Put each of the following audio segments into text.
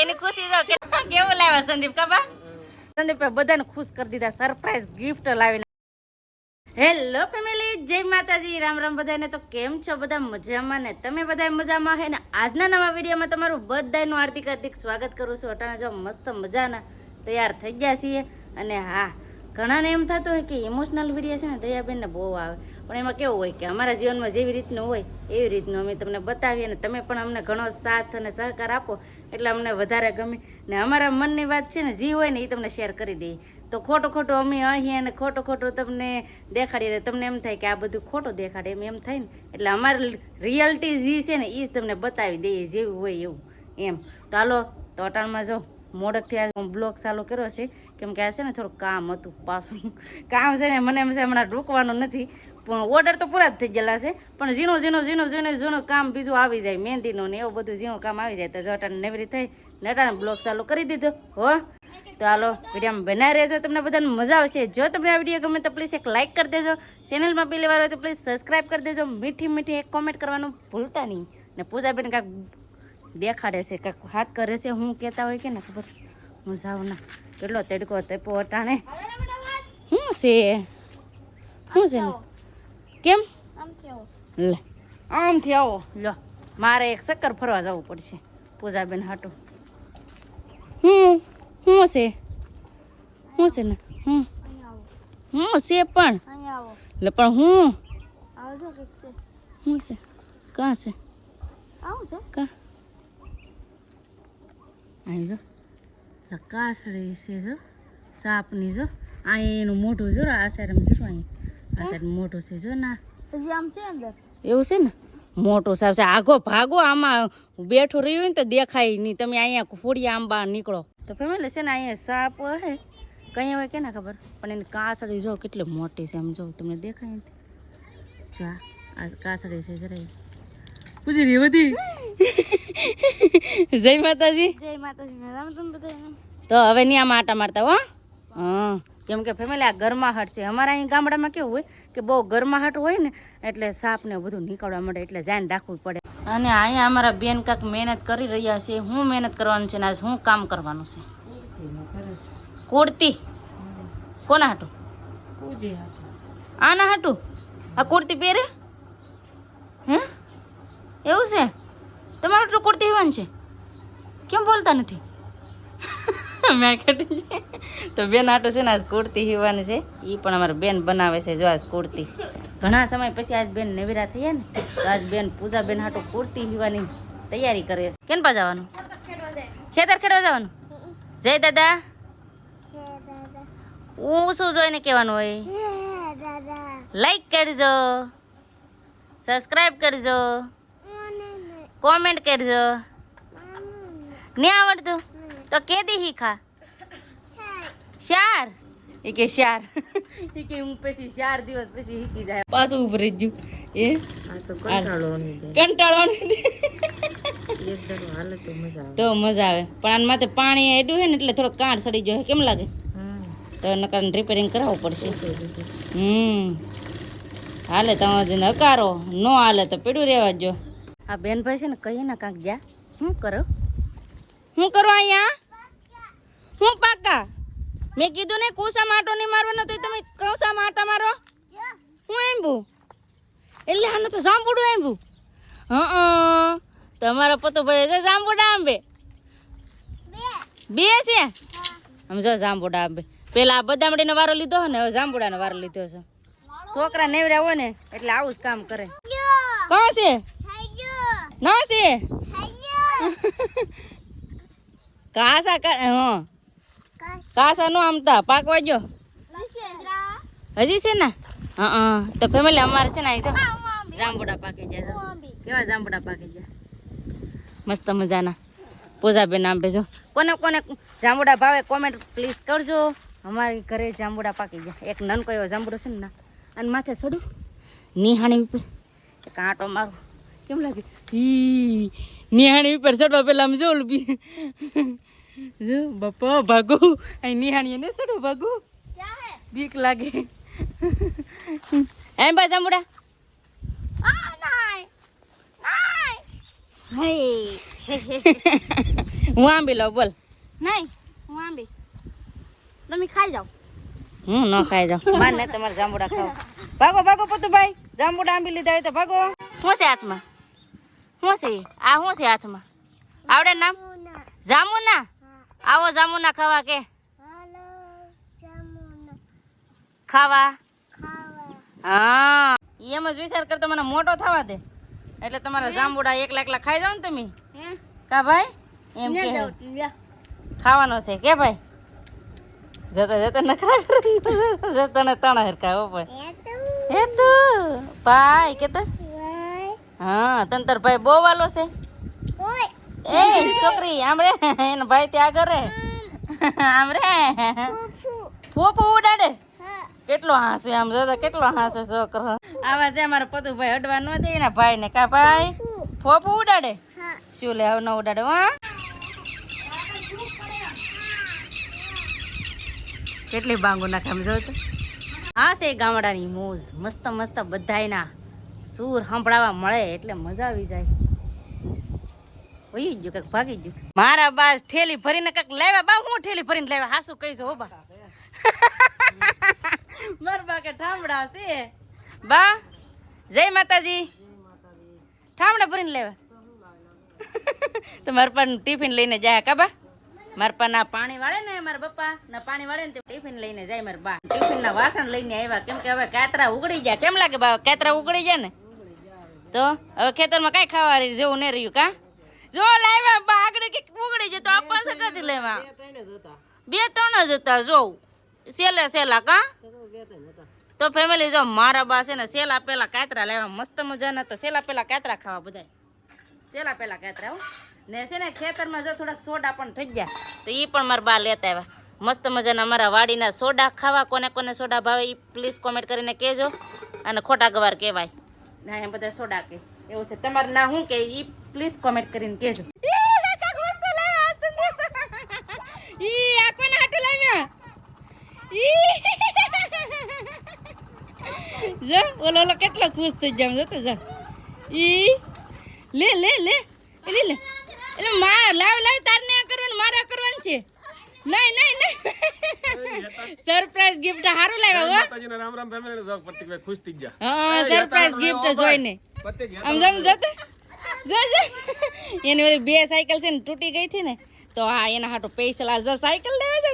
એની ખુશી જો કેવું લાવ્યા સંદીપ કબા સંદીપે બધાને ખુશ કરી દીધા, સરપ્રાઈઝ ગિફ્ટ લાવીને. હેલો ફેમિલી જય માતાજી, રામ રામ બધાને. તો કેમ છો બધા? મજામાં ને? તમે બધા મજામાં હે ને? આજના નવા વિડીયોમાં તમારું બધાનું હાર્દિક હાર્દિક સ્વાગત કરું છું. અટાણા જો મસ્ત મજાના તૈયાર થઈ ગયા છીએ. અને હા ઘણાને એમ થતું હોય કે ઇમોશનલ વીડિયો છે ને દયાબેનને બહુ આવે. પણ એમાં કેવું હોય કે અમારા જીવનમાં જેવી રીતનું હોય, એવી રીતનું અમે તમને બતાવીએ અને તમે પણ અમને ઘણો સાથ અને સહકાર આપો એટલે અમને વધારે ગમે. ને અમારા મનની વાત છે ને જે હોય ને એ તમને શેર કરી દઈએ. તો ખોટું ખોટું અમે અહીં અને ખોટું ખોટું તમને દેખાડીએ તમને એમ થાય કે આ બધું ખોટું દેખાડે એમ એમ થાય ને. એટલે અમારે રિયાલિટી જે છે ને એ જ તમને બતાવી દઈએ જેવું હોય એવું. એમ. તો હાલો તો અટાણમાં જો. મોડકથી આજે હું બ્લોગ ચાલુ કર્યો છે, કેમ કે આ છે ને થોડું કામ હતું પાછું. કામ છે ને મને એમ છે હમણાં રોકવાનું નથી, પણ ઓર્ડર તો પૂરા જ થઈ ગયેલા છે, પણ ઝીણું ઝીણું ઝીણું ઝીણું ઝીણું કામ બીજું આવી જાય, મહેંદીનું ને એવું બધું ઝીણું કામ આવી જાય, તો જો અટાણે નવરી થઈ, ને અટાણે બ્લોગ ચાલુ કરી દીધો, હો. તો હાલો, વિડીયોમાં બનાવી રહેજો, તમને બધાને મજા આવશે. જો તમને આ વીડિયો ગમે તો પ્લીઝ એક લાઇક કરી દેજો ચેનલમાં પહેલી વાર હોય તો પ્લીઝ સબસ્ક્રાઇબ કરી દેજો, મીઠી મીઠી એક કોમેન્ટ કરવાનું ભૂલતા નહીં. ને પૂજાબેન કાંઈક દેખાડે છે કાંઈક હાથ કરે છે હું કહેતા હોય કે ને ખબર? હું જાઉં ના. કેટલો તેડકો તેપો અટાણે શું છે? શું છે? કેમ? લે. આમથી આવો લો મારે એક ચક્કર ફરવા જવું પડશે પૂજાબેન હાટું. હું શું છે? શું છે ને? હું. હું છે પણ? લે પણ હું? શું છે? કાં છે? કા? અહીં જો લા કાસળી છે જો સાપની જો અહીં એનું મોઢું જો આ સાઈડ જો અહીં આ સાઈડ મોઢું છે જો ના. એવું છે ને? મોટું સાહેબ છે. આગો ભાગો આમાં બેઠું રહ્યું હોય ને તો દેખાય નહીં. તમે અહીંયા ફોડિયા આંબા નીકળો. તો ફેમિલી છે ને અહીંયા સાપ હે. કંઈ હોય કે ના ખબર? પણ એની કાસળી જો કેટલી મોટી છે એમ જો તમને દેખાય નથી? જો આ કાસળી છે જરાય. પૂછી બધી? જય માતાજી. જય માતાજી બધાને તો હવે નહીં આમાં આટા મારતા હો હા. કેમ કે ફેમિલી આ ગરમાહટ છે. અમારા અહીં ગામડામાં કેવું હોય કે બહુ ગરમાહટ હોય ને એટલે સાપ ને બધું નીકળવા મળે એટલે ધ્યાન રાખવું પડે. અને અહીંયા અમારા બેન કાંક મહેનત કરી રહ્યા છે. હું મહેનત કરવાનું છે ને આજ હું કામ કરવાનું છે? કુર્તી. કોના હાટું. આના હાટું? આ કુર્તી પહેરે? હે? એવું છે? તમારું એટલું કુર્તી હેવાન છે. કેમ બોલતા નથી? મેં કટી છે. તો બેન આટો છે ને આજ કુર્તી હીવાની છે. એ પણ અમારે બેન બનાવે છે જો આજ કુર્તી. ઘણા સમય પછી આજ બેન નેવેરા થયા ને તો આજ બેન પૂજા બેન હાટો કુર્તી હીવાની તૈયારી કરે છે. કેમ પા જવાનું? ખેતર ખેડવા જવાનું? જય દાદા. હું શું જોઈને કહેવાનું હોય? લાઈક કરજો. સબસ્ક્રાઈબ કરજો. કોમેન્ટ કરજો. નહીં આવડતું? તો કેદી શીખા? શાર. એ કે શાર. એ કે હું પછી ચાર દિવસ પછી શીખી જાય. પાછું ઉપર જ્યું ગયું. એ? કંટાળવાનું તો મજા આવે. પણ આના માથે પાણી એડું છે ને એટલે થોડો કાંડ સડી જાય. કેમ લાગે? તો નકર રિપેરિંગ કરાવવું પડશે. હમ. હાલે તમારે નકારો ન હાલે તો પીડું રહેવા જો આ બેનભાઈ છે ને કહીએ ને કાંક જા શું કરો? શું કરો અહીંયા? હું પાકા? મેં કીધું ને કુસામાં માટો નહીં મારવાનો તો તમે કૌસા માટા મારો? હું એમ એટલે આને તો સાંભળું એમ બુ હા તમારો પતો ભાઈ છે જાંબુડા આંબે? બે છે? સમજો જાંબુડા આંબે. પેલા આ બદામડીનો વારો લીધો ને હવે જાંબુડાનો વારો લીધો છે. છોકરા નેવર્યા હોય ને એટલે આવું જ કામ કરે. કોણ છે? ના છે? કાસા કા હા. કાસા નો આમતા પાકવા જો હજી છે ને? હા તો ફેમિલી અમારે છે ને અહીં જો. જાંબુડા પાકી જાય કેવા જાંબુડા પાકી જાય મસ્ત મજાના. પૂજાબેન આંબે જો કોને કોને જાંબુડા ભાવે કોમેન્ટ પ્લીઝ કરજો. અમારી ઘરે જાંબુડા પાકી ગયા. એક નનકો એવો જાંબુડો છે ને ના. અને માથે છોડું નિહાણી ઉપર. એક આંટો મારું. કેમ લાગે? ઈ નિહાણી ઉપર ચડવા પેલા આમ જો ઓલું જો બાપા ભાગો. અહીં નિહાણીએ ને ચડો ભાગો. બીક લાગે. એમ બા જાંબુડા હું આંબી લઉં બોલ. નહીં હું આંબી. તમે ખાઈ જાઓ. હું ન ખાઈ જાઉં. ને તમારે જાંબુડા ખાવ. ભાગો ભાગો પતુભાઈ. જાંબુડા આંબી લીધા હોય તો ભાગો. શું છે હાથમાં? શું છે? આ શું છે હાથમાં? આવડે નામ? જામુના. આવો જામુના ખાવા કે. ખાવા. હા. એમ જ વિચાર કરતો મને મોટો થવા દે. એટલે તમારા જાંબુડા એકલા એકલા ખાઈ જાવ ને તમે? કા ભાઈ? એમ કે. ખાવાનો છે કે ભાઈ? જતા જતા નખરા જતો ને તણા હરકા હો ભાઈ. એ તો ભાઈ કે તો હા તંતર ભાઈ બહુ વાલો છે. એ છોકરી આમ રે એનો ભાઈ ત્યાં કરે આમ રે. ફૂફુ. ઉડાડે. કેટલો હાસે આમ જોતો કેટલો હાસે છોકરો આવા જે અમારા પતુભાઈ અડવા ન દે ને ભાઈ ને કા ભાઈ? ફોફું. ઉડાડે? શું લે હવે ન ઉડાડે હા? કેટલી બાંગો નાખે આમ જોતો હા છે ગામડાની મોજ મસ્ત મસ્ત બધાયના. સૂર સંભળાવા મળે એટલે મજા આવી જાય. વહી ગયું કંઈક ભાગી ગયું. મારા બા ઠેલી ભરીને કંઈક લાવ્યા. બા હું ઠેલી ભરીને લાવ્યા? હાસુ કહીશ હો બા. મારા બા કે ઠામડા છે. બા જય માતાજી. ઠામડા ભરીને લાવ્યા. તો મારા પણ ટિફિન લઈને જાય કા બા? મારા પા ના પાણી વાળે ને મારા પપ્પા ના પાણી વાળે ને ટિફિન લઈને જાય મારા બા. ટિફિન ના વાસણ લઈને આવ્યા. કેમ કે હવે કાતરા ઉગડી ગયા. કેમ લાગે બા કાતરા ઉગડી જાય ને? તો હવે ખેતરમાં કઈ ખાવા જેવું નહીં રહ્યું કા? જો લાવ્યા બા આગળ કે ઉગડી જાય તો આપવા સકાતી લેવા? બે ત્રણ જ હતા. જોઉં. સેલા સેલા કા? તો ફેમિલી જો મારા બા છે ને સેલા પેલા કાતરા લેવા. મસ્ત મજાના તો સેલા પેલા કાતરા ખાવા બધાય. સેલા પેલા કાતરા હો. ને છે ને ખેતરમાં જો થોડાક સોડા પણ થઈ ગયા. તો એ પણ મારા બા લેતા આવ્યા. મસ્ત મજાના અમારા વાડીના સોડા ખાવા કોને કોને સોડા ભાવે એ પ્લીઝ કોમેન્ટ કરીને કહેજો અને ખોટા ગવાર કહેવાય. ના એમ બધા સોડા કે. એવું છે. તમારે ના શું કે એ પ્લીઝ કોમેન્ટ કરીને કહેજો. ઈ આ કોને હાટું લાવ્યા? જો ઓલો ઓલો કેટલો ખુશ થઈ જાય જતો જા. ઈ લે લે લે. લે લે. એટલે માર લાવ લાવ તાર ને આ કરવાનું મારે આ કરવાનું છે. નહીં નહીં નહીં. સરપ્રાઈઝ ગિફ્ટ હારું લાવ્યા હો. માતાજીને રામ રામ ફેમિલી જોક પતિક ભાઈ ખુશ થઈ જા હા સરપ્રાઈઝ ગિફ્ટ જોઈને આમ જમ જતે. જો જો. એની ઓલી બે સાયકલ છે ને તૂટી ગઈ હતી ને તો હા એના હાટો પૈસા આ જો સાયકલ લેવા છે.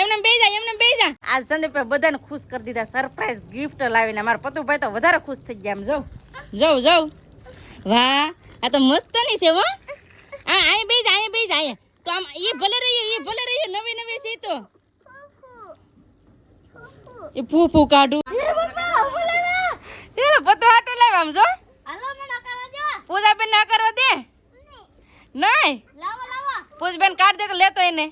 એમને બે જા. એમને બે જા આજ સંદીપે બધાને ખુશ કરી દીધા સરપ્રાઈઝ ગિફ્ટ લાવીને. મારા પતુભાઈ તો વધારે ખુશ થઈ ગયા આમ જઉં જઉં જઉં વાહ. આ તો મસ્તની છે હો. આ અહીં બે આય અહીં આય અહીંયા તો આમ એ ભલે રહ્યો એ ભલે રહ્યો નવી નવી છે તો. એ ફૂ ફૂ કાઢું. એ પતો આટો લાવ? આમ જો. હાલો મને કરવા જો પૂજા બેન ના કરવા દે? નહીં. લાવો લાવો. પૂજ બેન કાઢ દે લેતો એને?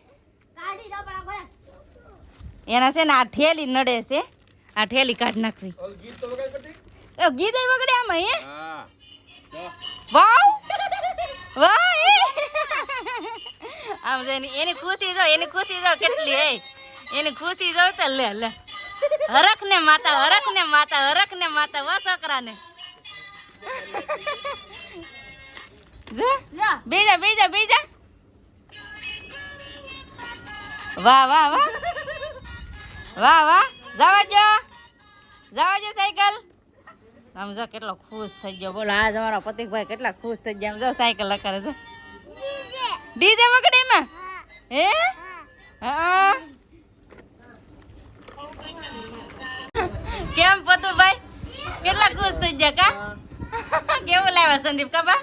કાઢી દો પણ આ એના છે ને આ ઠેલી નડે છે. આ ઠેલી કાઢ નાખવી. ગીત તો વગાડ પ્રતિક એ ગીત વગડે આમાં હે? જો વાવ. વાહ આમ જો એની ખુશી જો એની ખુશી જો કેટલી હે. એની ખુશી જો તો લે લે. હરખ ને માતા હરખ ને માતા હરખ ને માતા વા છોકરાને. બીજા બેજા બેજા. વાહ વાહ વાહ. વાહ વાહ. જવા જો જવા જો સાયકલ. આમ જો કેટલો ખુશ થઈ ગયો. બોલો આજ અમારા પતિકભાઈ કેટલા ખુશ થઈ ગયા. આમ જો સાયકલ લખારે છે. ડીજે વગડે એમાં? હે? હા. કેમ પતુભાઈ? કેટલા ખુશ થઈ ગયા કા? કેવું લાવ્યા સંદીપ કાબા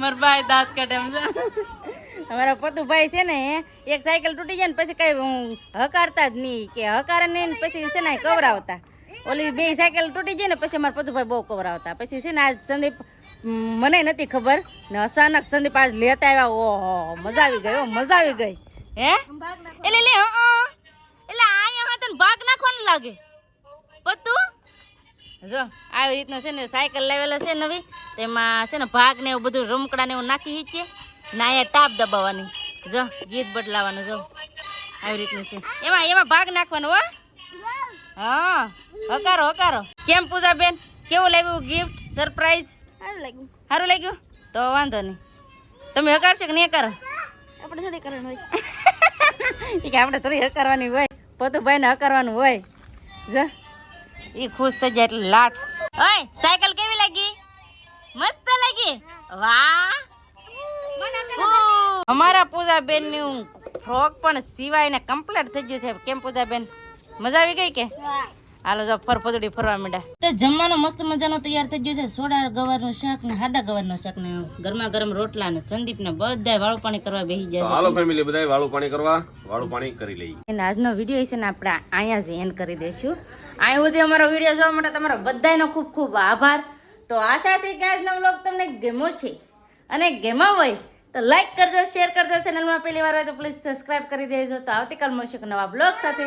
મારા ભાઈ દાંત કાઢે એમ છે. અમારા પતુભાઈ છે ને, એક સાયકલ તૂટી જાય ને પછી કઈ હકારતા જ નહીં કે હકારે નહીં પછી છે ને કવરાવતા. ઓલી બે સાયકલ તૂટી જાય ને પછી અમારા પતુભાઈ બહુ કવરાવતા. પછી છે ને આજ સંદીપ મને નથી ખબર ને અચાનક સંદીપ આજ લેતા આવ્યા. ઓહો મજા આવી ગઈ મજા આવી ગઈ. હે? એટલે લે હં, હં. એટલે અહીંયા તને ભાગ નાખવાનું લાગે. પતું જો આવી રીતનો છે ને સાયકલ લાવેલા છે નવી. તેમાં છે ને ભાગ ને એવું બધું રમકડા ને એવું નાખી શકીએ ને અહીંયા ટાપ દબાવવાની. જો ગીત બદલાવાનું જો. આવી રીતનું છે. એમાં એમાં ભાગ નાખવાનો હો. હા. હકારો હકારો. કેમ પૂજા બેન કેવું લાગ્યું ગિફ્ટ સરપ્રાઈઝ સારું લાગ્યું. સારું લાગ્યું? તો વાંધો નહીં. તમે હકારશો કે નહીં હકારો? આપણે થોડી કરવાનું હોય. કે આપણે થોડી હકારવાની હોય. પોતું ભાઈને હકારવાનું હોય. જો. એ ખુશ થઈ જાય એટલે લાટ. ઓય સાયકલ કેવી લાગી? મસ્ત લાગી? વાહ. અમારા અમારા પૂજાબેનનું ફ્રોક પણ સિવાય ને કમ્પ્લીટ થઈ ગયું છે. કેમ પૂજાબેન? મજા આવી ગઈ કે? હાલો જો ફર ફદડી ફરવા માંડ્યા. તો જમવાનું મસ્ત મજાનો તૈયાર થઈ ગયો છે. સોડા ગવારનું શાક ને હાદા ગવારનું શાક ને ગરમા ગરમ રોટલા ને સંદીપ ને બધા વાળું પાણી કરવા બેસી જાય હાલો ફેમિલી બધા વાળું પાણી કરવા વાળું પાણી કરી લઈએ. અને આજનો વીડિયો છે ને આપણે અહીંયા જ એન્ડ કરી દઈશું. અહીં સુધી અમારો વીડિયો જોવા માટે તમારો બધાનો ખૂબ ખૂબ આભાર. તો આશા છે કે આજનો વ્લોગ તમને ગેમો છે. અને ગેમો હોય તો લાઈક કરજો શેર કરજો. ચેનલમાં પહેલી વાર હોય તો પ્લીઝ સબસ્ક્રાઇબ કરી દેજો. તો આવતીકાલ મળશે નવા બ્લોગ સાથે.